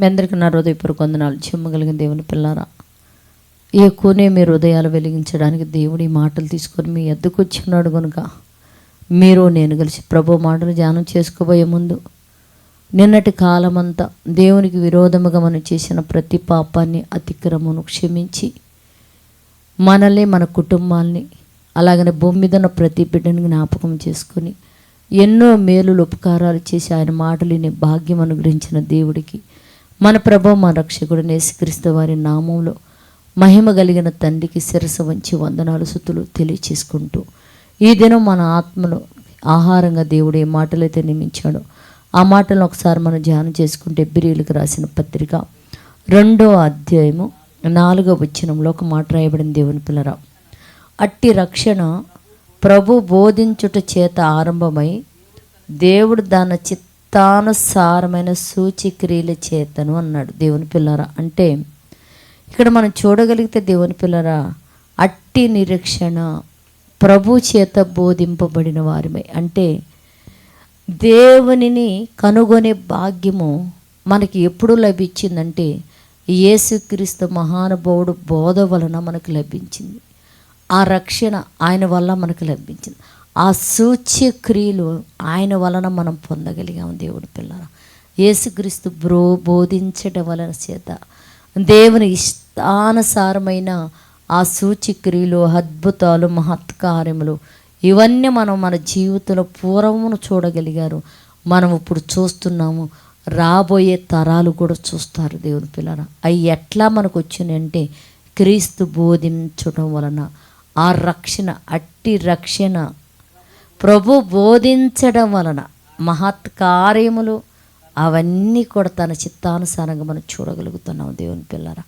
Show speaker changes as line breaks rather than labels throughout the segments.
మీ అందరికీ నా హృదయపూర్వక వందనాలు. చెమ్మగలిగిన దేవుని పిల్లారా ఎక్కువనే మీ హృదయాలు వెలిగించడానికి దేవుడి మాటలు తీసుకొని మీ ఎద్దుకు వచ్చినాడు కనుక మీరు నేను కలిసి ప్రభు మాటలు ధ్యానం చేసుకోబోయే ముందు నిన్నటి కాలమంతా దేవునికి విరోధముగా మనం చేసిన ప్రతి పాపాన్ని అతిక్రమను క్షమించి మనల్ని మన కుటుంబాల్ని అలాగనే భూమి మీద ఉన్న ప్రతి బిడ్డని జ్ఞాపకం చేసుకొని ఎన్నో మేలులు ఉపకారాలు చేసి ఆయన మాటలు భాగ్యం అనుగ్రహించిన దేవుడికి మన ప్రభు మన రక్షకుడు నేసుక్రీస్తు వారి నామంలో మహిమ కలిగిన తండ్రికి శిరస వంచి వందనాలు సుతులు తెలియచేసుకుంటూ ఈ దినం మన ఆత్మలో ఆహారంగా దేవుడు ఏ మాటలైతే నియమించాడో ఆ మాటలను ఒకసారి మనం ధ్యానం చేసుకుంటే బిర్యులకు రాసిన పత్రిక రెండో అధ్యాయము నాలుగో వచ్చినంలో ఒక మాట రాయబడిన దేవుని పిల్లరా అట్టి రక్షణ ప్రభు బోధించుట చేత ఆరంభమై దేవుడు దాని చిత్తానుసారమైన సూచిక్రియల చేతను అన్నాడు దేవుని పిల్లరా. అంటే ఇక్కడ మనం చూడగలిగితే దేవుని పిల్లరా అట్టి నిరీక్షణ ప్రభు చేత బోధింపబడిన వారిమే. అంటే దేవునిని కనుగొనే భాగ్యము మనకి ఎప్పుడు లభించిందంటే యేసుక్రీస్తు మహానుభావుడు బోధ వలన మనకు లభించింది. ఆ రక్షణ ఆయన వల్ల మనకు లభించింది. ఆ సూచ్యక్రియలు ఆయన వలన మనం పొందగలిగాం దేవుడి పిల్లల యేసుక్రీస్తు బ్రో బోధించడం వలన చేత దేవుని ఇష్టానుసారమైన ఆ సూచిక్రియలు అద్భుతాలు మహత్కార్యములు ఇవన్నీ మనం మన జీవితంలో పూర్వమును చూడగలిగారు. మనం ఇప్పుడు చూస్తున్నాము రాబోయే తరాలు కూడా చూస్తారు దేవుని పిల్లల అవి ఎట్లా మనకు వచ్చినాయంటే క్రీస్తు బోధించడం వలన ఆ రక్షణ అట్టి రక్షణ ప్రభు బోధించడం వలన మహత్ కార్యములు అవన్నీ కూడా తన చిత్తానుసారంగా మనం చూడగలుగుతున్నాం దేవుని పిల్లరా.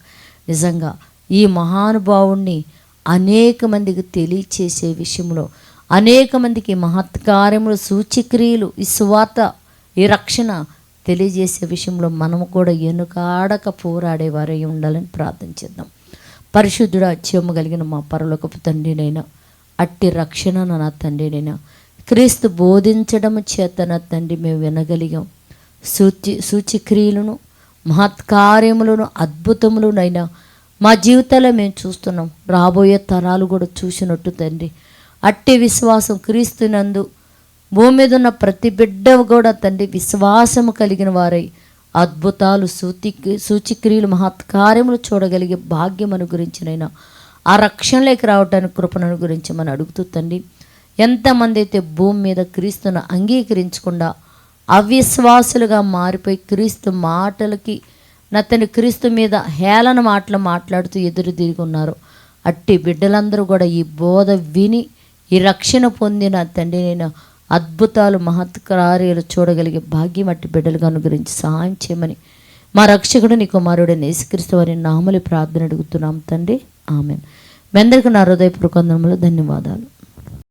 నిజంగా ఈ మహానుభావుణ్ణి అనేక మందికి తెలియచేసే విషయంలో అనేక మందికి మహత్కార్యములు సూచిక్రియలు ఈ సువార్త ఈ రక్షణ తెలియజేసే విషయంలో మనము కూడా ఎనుకాడక పోరాడేవారై ఉండాలని ప్రార్థన చేద్దాం. పరిశుద్ధుడు అత్యమ్మ కలిగిన మా పరలోకపు తండ్రినైనా అట్టి రక్షణ నా తండ్రినైనా క్రీస్తు బోధించడం చేతన తండ్రి మేము వినగలిగాం. సూచి సూచిక్రియలను మహత్కార్యములను అద్భుతములనైనా మా జీవితాల్లో మేము చూస్తున్నాం. రాబోయే తరాలు కూడా చూసినట్టు తండ్రి. అట్టి విశ్వాసం క్రీస్తునందు భూమి మీద ఉన్న ప్రతి బిడ్డ కూడా తండ్రి విశ్వాసము కలిగిన వారై అద్భుతాలు సూతి సూచిక్రియలు మహత్కార్యములు చూడగలిగే భాగ్యం అనుగురించినైనా ఆ రక్షణలోకి రావడానికి కృపణను గురించి మనం అడుగుతూ తండ్రి ఎంతమంది అయితే భూమి మీద క్రీస్తును అంగీకరించకుండా అవిశ్వాసులుగా మారిపోయి క్రీస్తు మాటలకి నతని క్రీస్తు మీద హేళన మాటలు మాట్లాడుతూ ఎదురు తిరిగి ఉన్నారు. అట్టి బిడ్డలందరూ కూడా ఈ బోధ విని ఈ రక్షణ పొందిన తండ్రి నేను అద్భుతాలు మహత్కార్యాలు చూడగలిగే భాగ్యం అట్టి బిడ్డలుగా గురించి సహాయం చేయమని మా రక్షకుడు నీ కుమారుడు నేసుక్రీస్తు వారి నామలి ప్రార్థన అడుగుతున్నాం తండ్రి. ఆమె మీ అందరికీ నా హృదయపూర్వకందములు ధన్యవాదాలు.